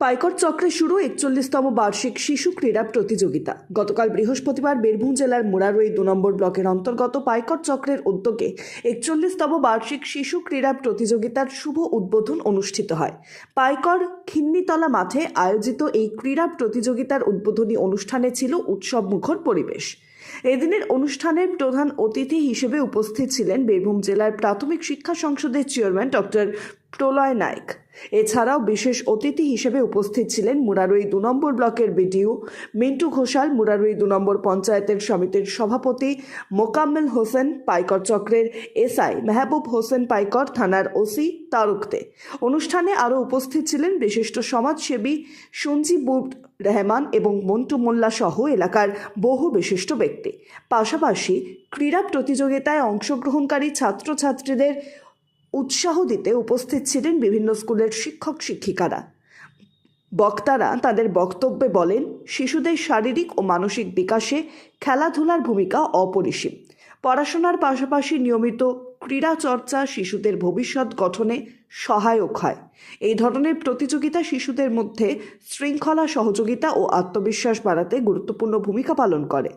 পাইকর চক্রে শুরু একচল্লিশতম বার্ষিক শিশু ক্রীড়া প্রতিযোগিতা। গতকাল বৃহস্পতিবার বীরভূম জেলার মুরারই দু নম্বর ব্লকের অন্তর্গত পাইকর চক্রের উদ্যোগে একচল্লিশতম বার্ষিক শিশু ক্রীড়া প্রতিযোগিতার শুভ উদ্বোধন অনুষ্ঠিত হয়। পাইকর খিন্নিতলা মাঠে আয়োজিত এই ক্রীড়া প্রতিযোগিতার উদ্বোধনী অনুষ্ঠানে ছিল উৎসব মুখর পরিবেশ। এদিনের অনুষ্ঠানের প্রধান অতিথি হিসেবে উপস্থিত ছিলেন বীরভূম জেলার প্রাথমিক শিক্ষা সংসদের চেয়ারম্যান ডক্টর প্রলয় নায়ক। এছাড়াও বিশেষ অতিথি হিসেবে উপস্থিত ছিলেন মুরারুই দু নম্বর ব্লকের বিডিও মিন্টু ঘোষাল, মুরারুই দু নম্বর পঞ্চায়েতের সমিতির সভাপতি মোকাম্মেল হোসেন, পাইকর চক্রের এসআই মেহবুব হোসেন পাইকর, থানার ওসি তারুকতে। অনুষ্ঠানে আরও উপস্থিত ছিলেন বিশিষ্ট সমাজসেবী সঞ্জীবুর রহমান এবং মন্টু মোল্লা সহ এলাকার বহু বিশিষ্ট ব্যক্তি। পাশাপাশি ক্রীড়া প্রতিযোগিতায় অংশগ্রহণকারী ছাত্রছাত্রীদের উৎসাহ দিতে উপস্থিত ছিলেন বিভিন্ন স্কুলের শিক্ষক, শিক্ষিকারা। বক্তারা তাদের বক্তব্যে বলেন, শিশুদের শারীরিক ও মানসিক বিকাশে খেলাধুলার ভূমিকা অপরিসীম। পড়াশোনার পাশাপাশি নিয়মিত ক্রীড়া চর্চা শিশুদের ভবিষ্যৎ গঠনে সহায়ক হয়। এই ধরনের প্রতিযোগিতা শিশুদের মধ্যে শৃঙ্খলা, সহযোগিতা ও আত্মবিশ্বাস বাড়াতে গুরুত্বপূর্ণ ভূমিকা পালন করে।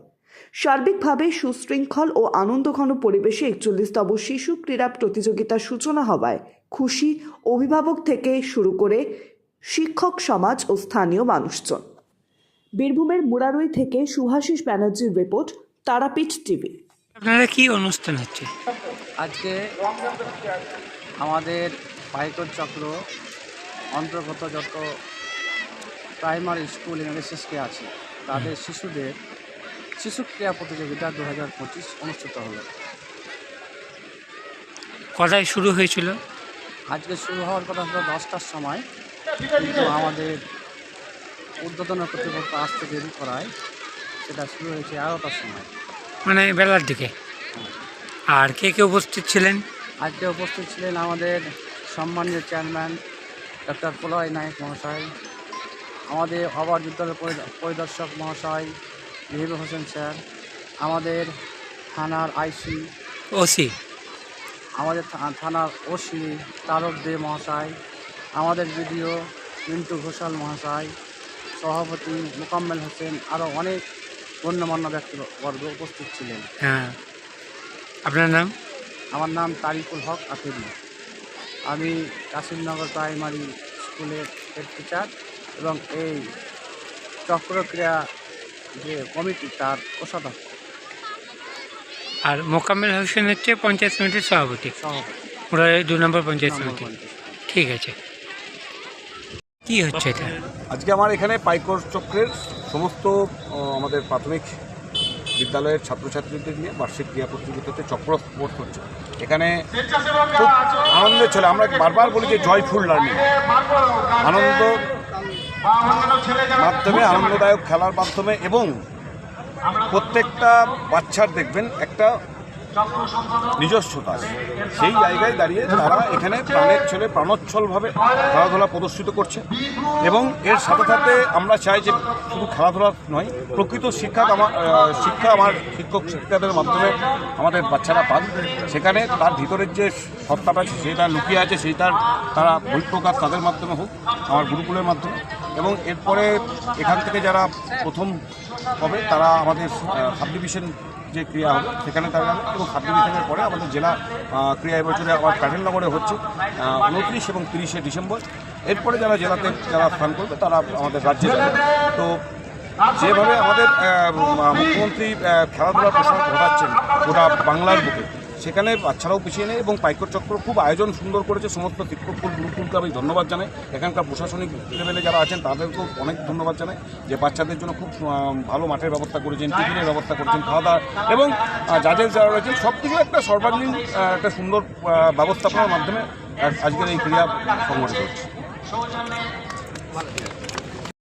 সার্বিকভাবে সুশৃঙ্খল ও আনন্দঘন পরিবেশে একচল্লিশতম শিশু ক্রীড়া প্রতিযোগিতার সূচনা হওয়ায় খুশি অভিভাবক থেকে শুরু করে শিক্ষক সমাজ ও স্থানীয় মানুষজন। বীরভূমের মুরারুই থেকে সুভাষিস ব্যানার্জির রিপোর্ট, তারাপীঠ টিভি। আপনারা কি অনুষ্ঠান হচ্ছে? আজকে আমাদের পাইকর চক্র অন্তর্গত যত প্রাইমারি স্কুল এনএসএসকে আছে তাদের শিশুদের শিশু ক্রীড়া প্রতিযোগিতা দু হাজার পঁচিশ অনুষ্ঠিত হলো। কটায় শুরু হয়েছিল? আজকে শুরু হওয়ার কথা হলো দশটার সময়। কিন্তু আমাদের উদ্বোধন কর্তৃপক্ষ আসতে দেরি করায় সেটা শুরু হয়েছে এগারোটার সময়। মানে বেলার দিকে? আর কে কে উপস্থিত ছিলেন? আজকে উপস্থিত ছিলেন আমাদের সম্মানীয় চেয়ারম্যান ডক্টর প্রলয় নায়ক মহাশয় আমাদের অবার বিদ্যালয় পরিদর্শক মহাশয় মেহিবুর হোসেন স্যার আমাদের থানার আইসি ওসি। আমাদের থানার ওসি তারক দে মহাশয় আমাদের বিডিও মিন্টু ঘোষাল মহাশয় সভাপতি মোকাম্মেল হোসেন আরও অনেক গণ্যমান্য ব্যক্তিবর্গ উপস্থিত ছিলেন। হ্যাঁ। আপনার নাম? আমার নাম তারিকুল হক আফেরি আমি কাশিমনগর প্রাইমারি স্কুলের হেড টিচার এবং এই চক্রক্রিয়া যে কমিটি তার কোষাধ্যক্ষ। আর মোকাম্মেল হোসেন হচ্ছে পঞ্চায়েত সমিতির সভাপতি? সভাপতি। ওরা দু নম্বর পঞ্চায়েত সমিতি। ঠিক আছে। কি হচ্ছে এটা? আজকে আমার এখানে পাইকর চক্রের সমস্ত আমাদের প্রাথমিক বিদ্যালয়ের ছাত্রছাত্রীদের নিয়ে বার্ষিক ক্রিয়া প্রতিযোগিতাতে চক্র স্পোর্ট হচ্ছে। এখানে খুব আনন্দের ছেলে আমরা বারবার বলি যে জয়ফুল লার্নিং। আনন্দ মাধ্যমে আনন্দদায়ক খেলার মাধ্যমে এবং প্রত্যেকটা বাচ্চার দেখবেন একটা নিজস্বতা। সেই জায়গায় দাঁড়িয়ে তারা এখানে প্রাণের ছেলে, প্রাণোচ্ছলভাবে খেলাধুলা প্রদর্শিত করছে। এবং এর সাথে সাথে আমরা চাই যে শুধু খেলাধুলা নয়, প্রকৃত শিক্ষা আমার শিক্ষা আমার শিক্ষক শিক্ষিকাদের মাধ্যমে আমাদের বাচ্চারা পান সেখানে তার ভিতরের যে সত্তাটা আছে, সেটা লুকিয়ে আছে সেইটার তারা বহিঃপ্রকাশ তাদের মাধ্যমে হোক, আমার গুরুকুলের মাধ্যমে। এবং এরপরে এখান থেকে যারা প্রথম হবে, তারা আমাদের সাব ডিভিশন যে ক্রিয়া হবে, সেখানে তারা এবং সাব ডিভিশনের পরে আমাদের জেলা ক্রিয়া এবছরে আবার প্যাটেলনগরে হচ্ছে উনত্রিশ এবং তিরিশে ডিসেম্বর। এরপরে যারা জেলাতে যারা স্থান করবে, তারা আমাদের রাজ্যে যাবে। তো যেভাবে আমাদের মুখ্যমন্ত্রী খেলাধুলার প্রসার ঘটাচ্ছেন গোটা বাংলার বুকে সেখানে বাচ্চারাও পিছিয়ে নেই এবং পাইকর চক্র খুব আয়োজন সুন্দর করেছে। সমস্ত শিক্ষককুল গুরুকুলকে আমি ধন্যবাদ জানাই। এখানকার প্রশাসনিক লেভেলে যারা আছেন, তাদেরকেও অনেক ধন্যবাদ জানাই যে বাচ্চাদের জন্য খুব ভালো মাঠের ব্যবস্থা করেছেন, টিফিনের ব্যবস্থা করেছেন, খাওয়া দাওয়া এবং জাজেস যারা রয়েছেন সব কিছু একটা সর্বাঙ্গীন একটা সুন্দর ব্যবস্থাপনার মাধ্যমে আজকের এই ক্রিয়া সংগঠিত হচ্ছে।